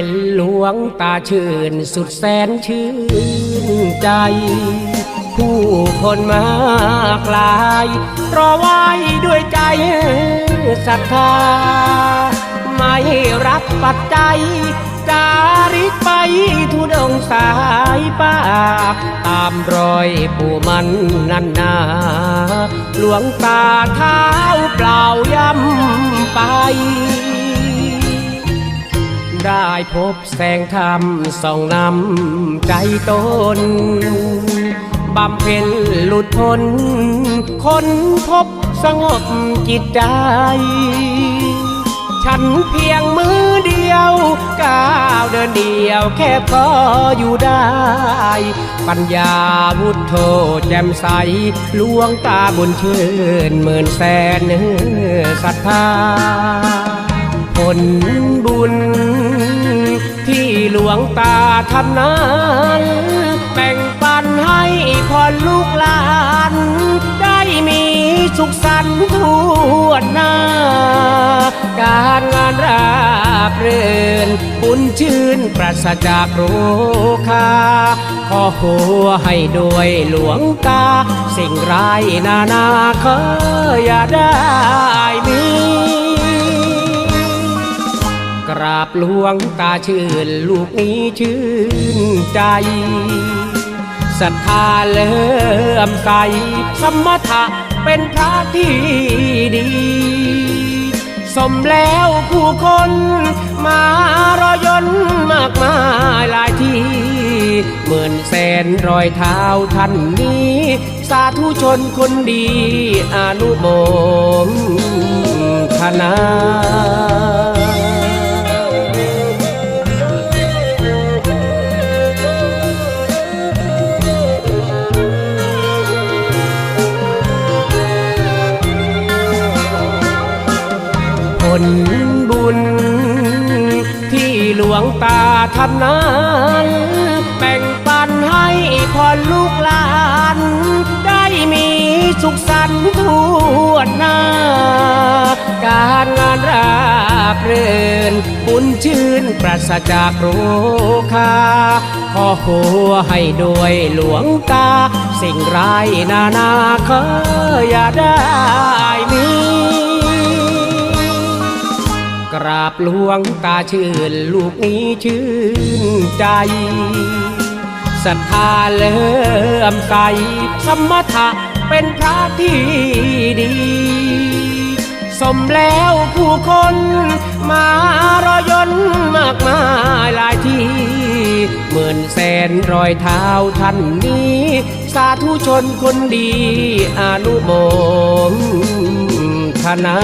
ห็นหลวงตาชื่นสุดแสนชื่นใจ ผู้คนมากลายรอไว้ด้วยใจศรัทธา ไม่รับปัจจัยจาริกไปทุดงสายป่าตามรอยปู่มันนันนาหลวงตาเท้าเปล่าย่ำไป ได้พบแสงธรรมส่องนำใจตนบำเพ็ญหลุดพ้นคนพบสงบจิตใจ ฉันเพียงมือเดียวก้าวเดินเดียวแค่พออยู่ได้ ปัญญาวุฒโธแจ่มใสลวงตาบุญเชิญหมื่นแสนเนื้อศรัทธาผลบุญ วงตาทำนั้นแบ่งปันให้พอลูกหลาน ได้มีสุขสันต์ทั่วหน้า การงานราบเรื่นบุญชื่นปราศจากโรคาขอหัวให้ด้วยหลวงตา สิ่งร้ายนานาเคยอย่าได้ ราบหลวงตาชื่น ลูกนี้ชื่นใจศรัทธาเลื่อมใส สมถะเป็นพระที่ดี สมแล้วผู้คน มารอยนมากมายหลายที่หมื่นแสนรอยเท้าท่านนี้ สาธุชนคนดีอนุโมทนา ลบุญ ที่หลวงตาทำนั้นแบ่งปันให้พอลูกหลาน ได้มีสุขสันต์ทั่วหน้า การงานราบเรื่นบุญชื่นปราศจากโรคาขอหัวให้ด้วยหลวงตา สิ่งร้ายนานาเคยอย่าได้ ราบหลวงตาชื่น ลูกนี้ชื่นใจศรัทธาเลื่อมใส สมถะเป็นพระที่ดี สมแล้วผู้คนมารอยนมากมายหลายที่หมื่นแสนรอยเท้าท่านนี้ สาธุชนคนดีอนุโมทนา